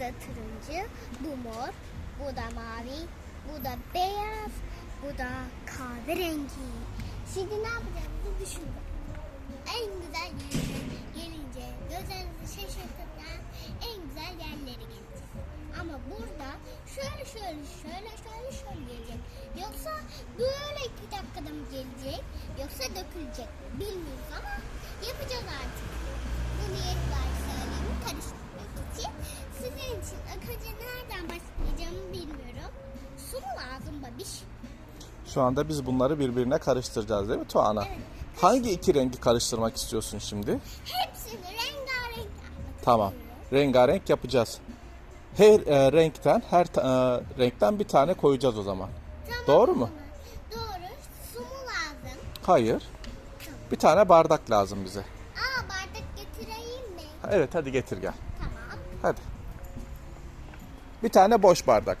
da turuncu, bu mor, bu da mavi, bu da beyaz, bu da kahverengi. Şimdi ne yapacağımızı düşünün. En güzel yerlere gelince gözlerinizi şaşırtıran en güzel yerlere geleceğiz. Ama burada şöyle şöyle şöyle şöyle şöyle gelecek. Yoksa böyle iki dakikada mı gelecek yoksa dökülecek mi bilmiyoruz ama yapacağız artık. Bu niyet var söyleyeyim karıştırmak için. Sizin için ilk önce nereden başlayacağımı bilmiyorum. Su mu lazım babiş? Şu anda biz bunları birbirine karıştıracağız değil mi Tuana? Evet. Hangi iki rengi karıştırmak istiyorsun şimdi? Hepsini rengarenk yapmak Tamam. istiyorum. Rengarenk yapacağız. Her e, renkten, her ta- e, renkten bir tane koyacağız o zaman. Tamam Doğru mu? Doğru. Su mu lazım? Hayır. Bir tane bardak lazım bize. Aa bardak getireyim mi? Evet hadi getir gel. Tamam. Hadi. Bir tane boş bardak.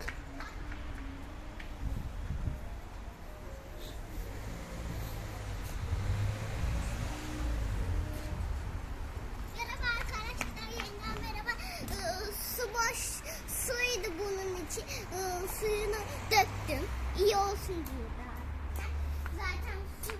Merhaba arkadaşlar yeniden merhaba. Ee, su boş suydu bunun için. Ee, suyunu döktüm. İyi olsun diye zaten. Zaten su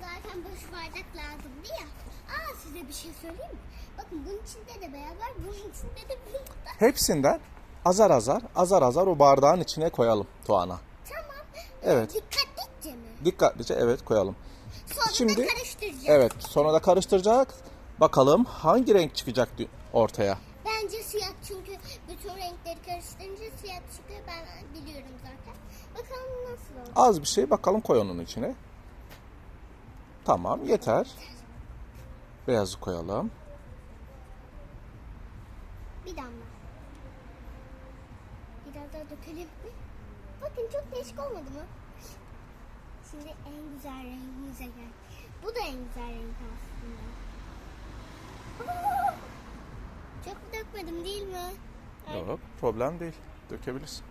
zaten boş bardak lazımdı ya. Aa size bir şey söyleyeyim mi? Bakın bunun içinde de beyaz var. Bunun içinde de var. Hepsinden azar azar, azar azar o bardağın içine koyalım Tuana. Tamam. Evet. Dikkatlice mi? Dikkatlice evet koyalım. Sonra Şimdi- da karıştıracağım. Evet sonra da karıştıracak. Bakalım hangi renk çıkacak ortaya. Bence siyah çünkü bütün renkleri karıştırınca siyah çıkıyor. Ben biliyorum zaten. Bakalım nasıl olur. Az bir şey bakalım koy onun içine. Tamam yeter. Beyazı koyalım. Bir damla. Daha dökelim mi? Bakın çok değişik olmadı mı? Şimdi en güzel rengimize gel. Bu da en güzel renk aslında. Aa! Çok dökmedim değil mi? Ay, Yok problem değil. Dökebilirsin.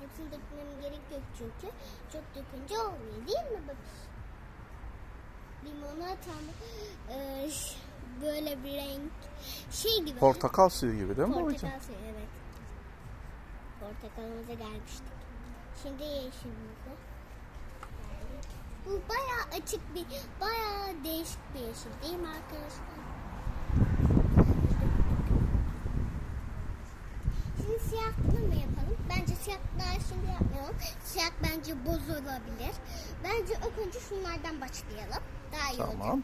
Hepsini dökmem gerek yok çünkü. Çok dökünce olmuyor değil mi bak? Limonatam e, ş- böyle bir renk şey gibi. Portakal suyu gibi değil mi babacığım? Portakal suyu evet. Portakalımıza gelmiştik. Şimdi yeşilimize geldik. Bu bayağı açık bir, bayağı değişik bir yeşil değil mi arkadaşlar? Şimdi siyahlı mı yapalım? Bence siyahlar şimdi yapmayalım. Siyah bence bozulabilir. Bence ilk önce şunlardan başlayalım. Daha iyi olacak. Tamam.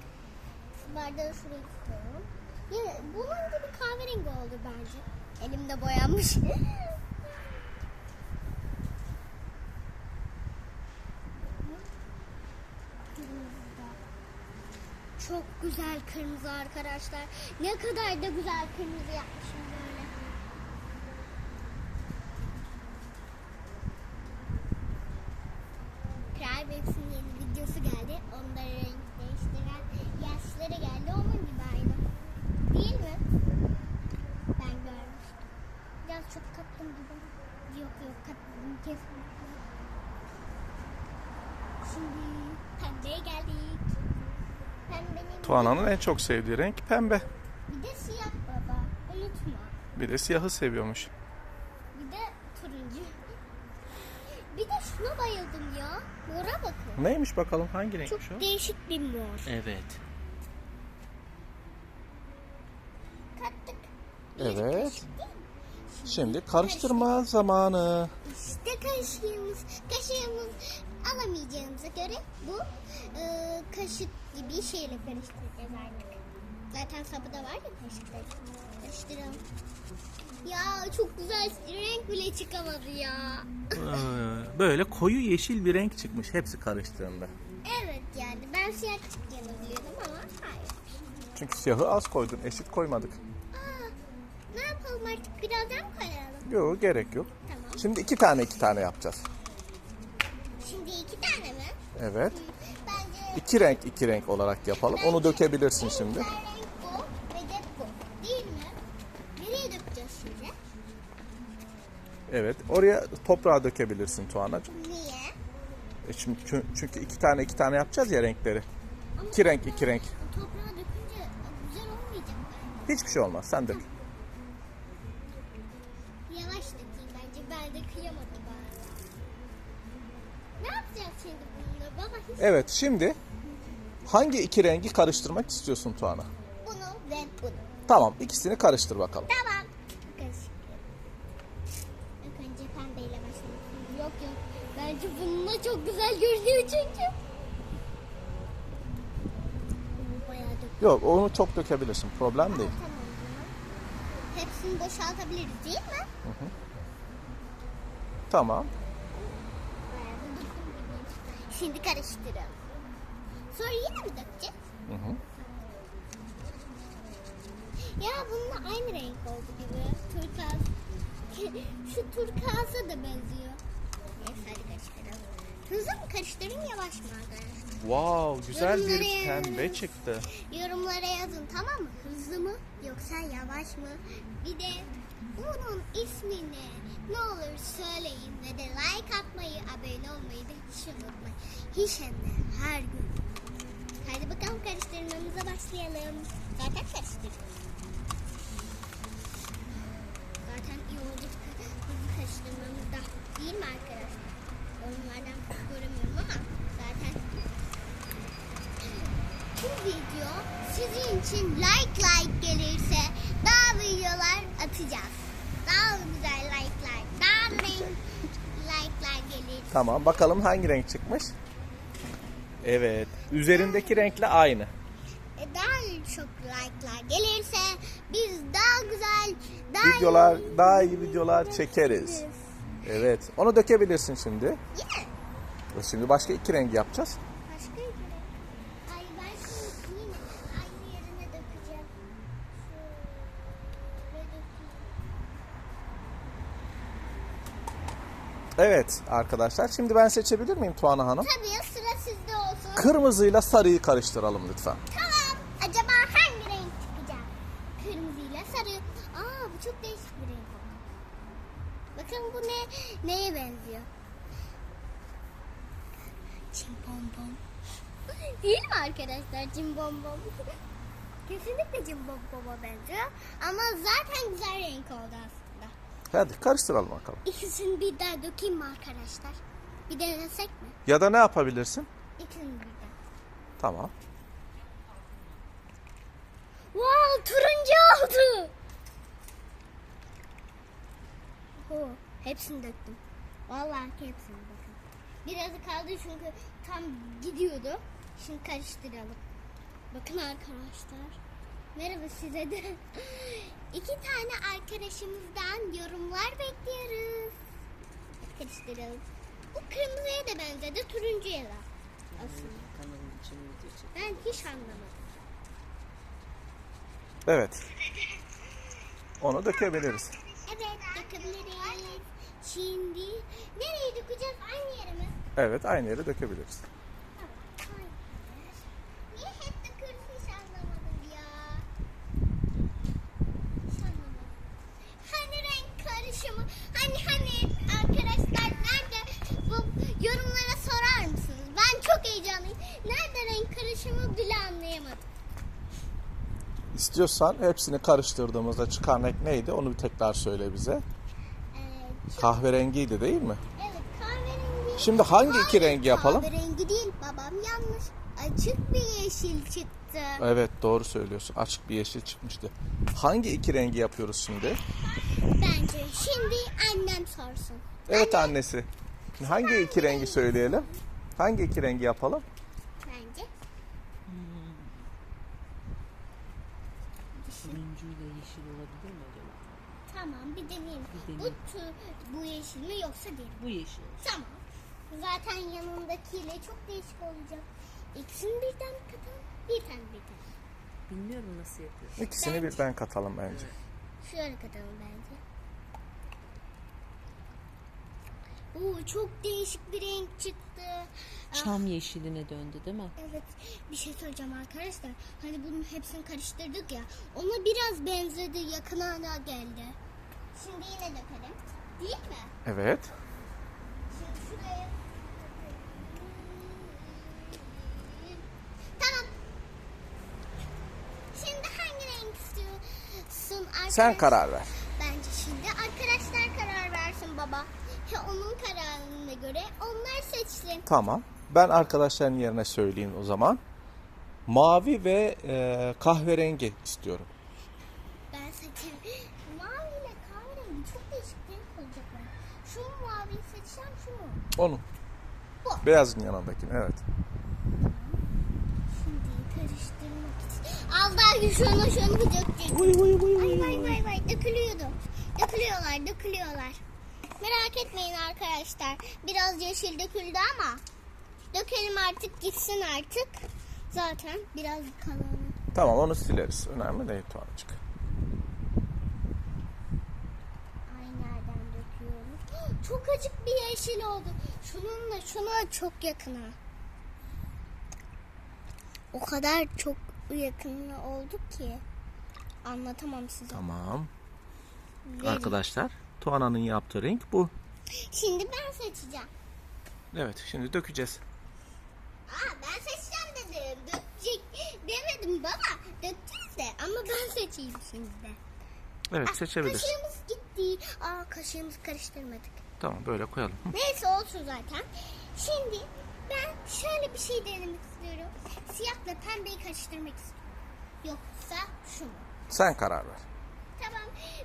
Bardağı şuraya tutalım. Ya, bunun gibi kahverengi oldu bence. Elimde boyanmış. Kırmızı da. Çok güzel kırmızı arkadaşlar. Ne kadar da güzel kırmızı yapmışım böyle. Kral Babes'in yeni videosu geldi. Onları renk değiştiren yaşları geldi. Onun gibi aynı. Değil mi? Ben görmüştüm. Biraz çok kattım gibi. Yok yok katmadım kesinlikle. Şimdi pembeye geldik. Pembenin Tuana'nın en çok sevdiği renk pembe. bir de siyah baba. Unutma. Bir de siyahı seviyormuş. Bir de turuncu. Bir de şuna bayıldım ya. Mora bakın. Neymiş bakalım hangi Çok renkmiş o? değişik bir mor. Evet. Kattık. Evet. Şimdi karıştırma zamanı. İşte kaşığımız. Kaşığımız alamayacağımıza göre bu e, kaşık gibi şeyle karıştıracağız artık. Zaten sapı da var ya kaşıkta. Karıştıralım. Ya çok güzel renk bile çıkamadı ya. Ee, Böyle koyu yeşil bir renk çıkmış hepsi karıştığında. Evet yani ben siyah çıktığını biliyordum ama hayır. Çünkü siyahı az koydun, eşit koymadık. Aa, ne yapalım artık birazdan mı koyalım? Yok gerek yok. Tamam. Şimdi iki tane iki tane yapacağız. Evet. İki renk iki renk olarak yapalım. Onu dökebilirsin şimdi. güzel renk bu ve de bu. Değil mi? Nereye dökeceğiz şimdi? Evet. Oraya toprağa dökebilirsin Tuana'cığım. Niye? E şimdi çü- çünkü iki tane iki tane yapacağız ya renkleri. İki renk iki renk. Toprağa dökünce güzel olmayacak. Hiçbir şey olmaz. Sen dök. Evet şimdi hangi iki rengi karıştırmak istiyorsun Tuana? bunu ve bunu. Tamam ikisini karıştır bakalım. Tamam. Karışık. İlk önce pembeyle. Yok yok. Bence bununla çok güzel görünüyor çünkü. Yok onu çok dökebilirsin problem değil. Tamam. Hepsini boşaltabiliriz değil mi? Tamam. Bayağı da döktüm gibi. Şimdi karıştıralım. Sonra yine mi dökeceğiz? Hı hı. Ya bununla aynı renk oldu gibi. Turkuaz. Şu turkuaza da benziyor. Neyse hadi karıştıralım. Hızlı mı karıştırayım yavaş mı arkadaşlar? Wow güzel bir Yorumlara pembe yazın. çıktı. Yorumlara yazın tamam mı? Hızlı mı yoksa yavaş mı? Bir de bunun ismini ne olur söyleyin ve de like atmayı, abone olmayı da hiç unutmayın. Hiç her gün. Hadi bakalım karıştırmamıza başlayalım. Zaten karıştırıyoruz. Zaten iyi olacak hızlı karıştırmamızda değil mi arkadaşlar? Yorumlardan göremiyorum ama zaten bu video sizin için like like gelirse daha videolar atacağız. Daha güzel like'lar, daha renk like'lar gelir. Tamam bakalım hangi renk çıkmış? Evet üzerindeki renkle aynı. E, Daha çok like'lar gelirse biz daha güzel, daha Videolar iyi daha iyi videolar çekeriz. Evet onu dökebilirsin şimdi. Yine Şimdi başka iki renk yapacağız. başka bir renk. Ay ben şimdi yine aynı yerine dökeceğim. Şöyle dökeyim. Evet arkadaşlar şimdi ben seçebilir miyim Tuana Hanım? Tabii ya sıra sizde olsun. Kırmızıyla sarıyı karıştıralım lütfen. Tamam. Acaba hangi renk çıkacak? Kırmızıyla sarı. Aa bu çok değişik bir renk oldu. Bakın bu ne neye benziyor? Cimbom Değil mi arkadaşlar cimbom Kesinlikle cimbom benziyor. Ama zaten güzel renk oldu aslında. Hadi karıştıralım bakalım. İkisini bir daha dökeyim mi arkadaşlar? Bir denesek mi? Ya da ne yapabilirsin? İkisini birden. Tamam. Wow turuncu oldu. Oho, hepsini döktüm. Vallahi hepsini bakın. Birazı kaldı çünkü tam gidiyordu. Şimdi karıştıralım. Bakın arkadaşlar. Merhaba size de. İki tane arkadaşımızdan yorumlar bekliyoruz. Karıştıralım. Bu kırmızıya da benzedi, turuncuya da. Aslında. Kanalın için video çek. Ben hiç anlamadım. Evet. Onu dökebiliriz. Evet dökebiliriz. Şimdi nereye dökeceğiz? Aynı yere mi? Evet aynı yere dökebiliriz. Tamam. Hayır. Niye hep döküyoruz hiç anlamadım ya. Hiç anlamadım. Hani renk karışımı? Hani hani arkadaşlar nerede? Bu yorumlara sorar mısınız? Ben çok heyecanlıyım. Nerede renk karışımı bile anlayamadım. İstiyorsan hepsini karıştırdığımızda çıkan renk neydi onu bir tekrar söyle bize. Ee, çok- Kahverengiydi değil mi? evet kahverengi. Şimdi hangi iki rengi yapalım? Kahverengi değil babam yanlış. Açık bir yeşil çıktı. Evet doğru söylüyorsun. Açık bir yeşil çıkmıştı. Hangi iki rengi yapıyoruz şimdi? Bence şimdi annem sorsun. Evet annesi. Hangi iki rengi söyleyelim? Hangi iki rengi yapalım? Bence. Turuncuyla yeşil olabilir mi acaba? Tamam bir deneyeyim. Bir Bu, tu- bu yeşil mi yoksa değil mi? Bu yeşil. Tamam. Zaten yanındakiyle çok değişik olacak. İkisini birden katalım. Bir tane birden. Bilmiyorum nasıl yapıyor. İkisini birden katalım bence. Şöyle katalım bence. Oo, çok değişik bir renk çıktı. Ah, Çam yeşiline döndü değil mi? Evet bir şey söyleyeceğim arkadaşlar. Hani bunun hepsini karıştırdık ya. Ona biraz benzedi yakına geldi. Şimdi yine dökelim. Değil mi? Evet. Şimdi şuraya. Tamam. Şimdi hangi renk istiyorsun arkadaşlar? Sen karar ver. Bence şimdi arkadaşlar karar He, onun kararına göre onlar seçsin. Tamam. Ben arkadaşların yerine söyleyeyim o zaman. Mavi ve e, kahverengi istiyorum. Ben seçeyim. Mavi ile kahverengi çok değişik renk olacak ben. Şu maviyi seçeceğim şu mu? Onu. Bu. Beyazın yanındakini evet. Şimdi karıştırmak için. Allah şunu şunu dökecek. Vıy vıy vıy Vay vıy vay vay vay dökülüyordu. Dökülüyorlar dökülüyorlar. Merak etmeyin arkadaşlar. Biraz yeşil döküldü ama dökelim artık gitsin artık. Zaten biraz kalanı. Tamam onu sileriz. Önemli değil Tuğan'cık. Aynı yerden döküyorum. Çok acık bir yeşil oldu. Şununla şuna çok yakına. O kadar çok yakın olduk ki anlatamam size. Tamam. Verin. Arkadaşlar Tuana'nın yaptığı renk bu. Şimdi ben seçeceğim. Evet şimdi dökeceğiz. Aa ben seçeceğim dedim. Dökecek demedim baba. Dökeceğiz de ama ben seçeyim şimdi de. Evet Ah, seçebiliriz. Kaşığımız gitti. Aa kaşığımızı karıştırmadık. Tamam böyle koyalım. Hı. Neyse olsun zaten. Şimdi ben şöyle bir şey denemek istiyorum. Siyahla pembeyi karıştırmak istiyorum. Yoksa şu mu? Sen karar ver.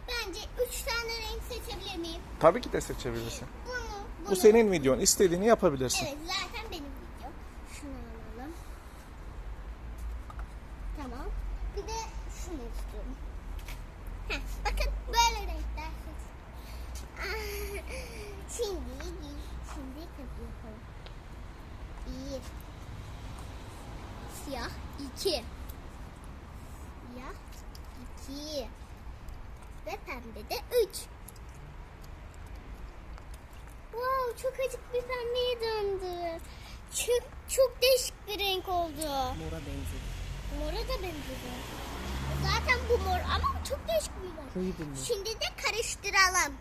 Bence üç tane renk seçebilir miyim? Tabii ki de seçebilirsin. Bunu, bunu. Bu senin videon. İstediğini yapabilirsin. Evet zaten benim videom. Şunu alalım. Tamam. Bir de şunu istiyorum. Heh, bakın böyle renkler Şimdi şimdi kapı yapalım. Bir. Siyah iki. Siyah iki. Ve pembe de üç. Wow çok acık bir pembeye döndü. Çok, çok değişik bir renk oldu. Mora benzedi. Mora da benzedi. Zaten bu mor ama çok değişik bir. Koyu bir mor. Şimdi de karıştıralım.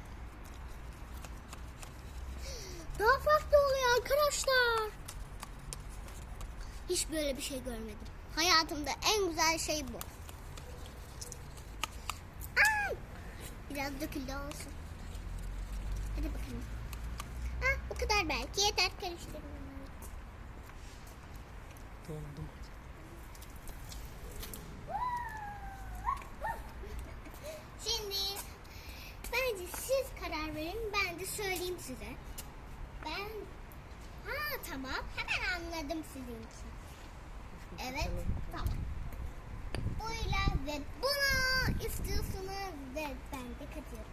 Daha farklı oluyor arkadaşlar. Hiç böyle bir şey görmedim. Hayatımda en güzel şey bu. Ay! Biraz döküldü olsun. Hadi bakalım. Ah, bu kadar belki yeter karıştırmam. Doldum. Şimdi bence siz karar verin. Ben de söyleyeyim size. Ben ha tamam hemen anladım sizinki. Evet tamam. Buyla ve bunu istiyorsunuz ve ben de katıyorum.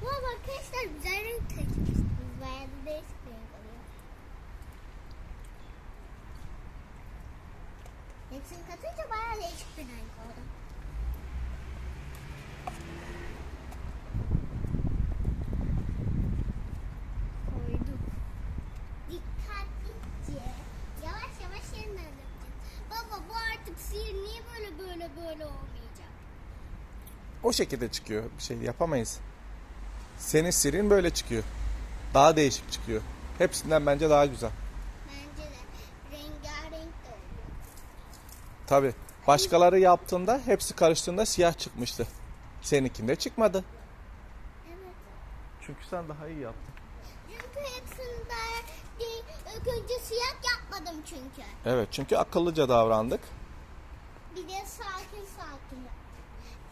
Wow arkadaşlar güzel renk seçmişsiniz. Bayağı da değişik renk oluyor. Hepsini katınca bayağı değişik bir renk oldu. Koyduk. Dikkatlice yavaş yavaş yeniden dökeceğiz. Baba bu artık sihir niye böyle böyle böyle olmayacak? O şekilde çıkıyor. Bir şey yapamayız. Senin sirin böyle çıkıyor. Daha değişik çıkıyor. Hepsinden bence daha güzel. Bence de rengarenk de oluyor. Tabi. Başkaları yaptığında hepsi karıştığında siyah çıkmıştı. Seninkinde çıkmadı. Evet. Çünkü sen daha iyi yaptın. Çünkü hepsinde değil, ilk önce siyah yapmadım çünkü. Evet çünkü akıllıca davrandık. Bir de sakin sakin.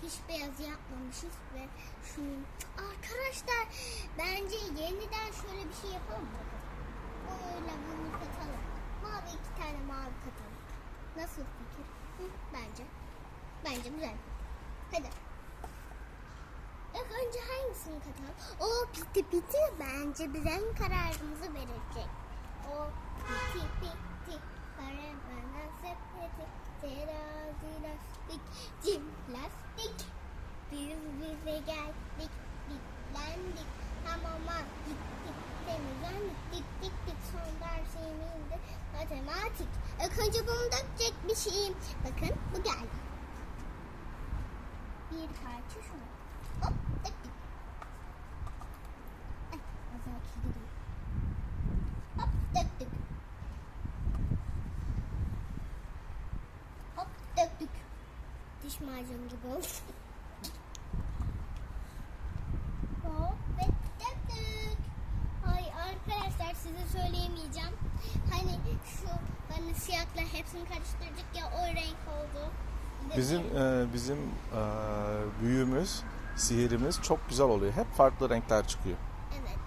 Hiç beyaz yapmamışız ve şunu... Arkadaşlar bence yeniden şöyle bir şey yapalım mı? Böyle bunu katalım. Mavi iki tane mavi katalım. Nasıl fikir? Hı, bence. Bence güzel. Hadi. İlk önce hangisini katalım? O piti piti bence bize kararımızı verecek. O piti piti karamana sepeti terazi lastik cimnastik biz bize geldik bitlendik. Hamama gittik temizlendik dik dik dik son dersimizde matematik. İlk önce bunu dökecek bir şeyim bakın bu geldi. Bir parça şunu size söyleyemeyeceğim. Hani şu hani siyahla hepsini karıştırdık ya o renk oldu. Bizim e, bizim e, büyüğümüz, sihirimiz çok güzel oluyor. Hep farklı renkler çıkıyor. Evet.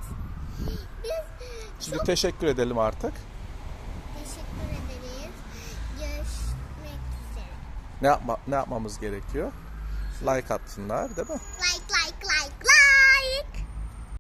Biz Şimdi çok... teşekkür edelim artık. Teşekkür ederiz. Görüşmek üzere. Ne yapma ne yapmamız gerekiyor? Like atsınlar, değil mi? Like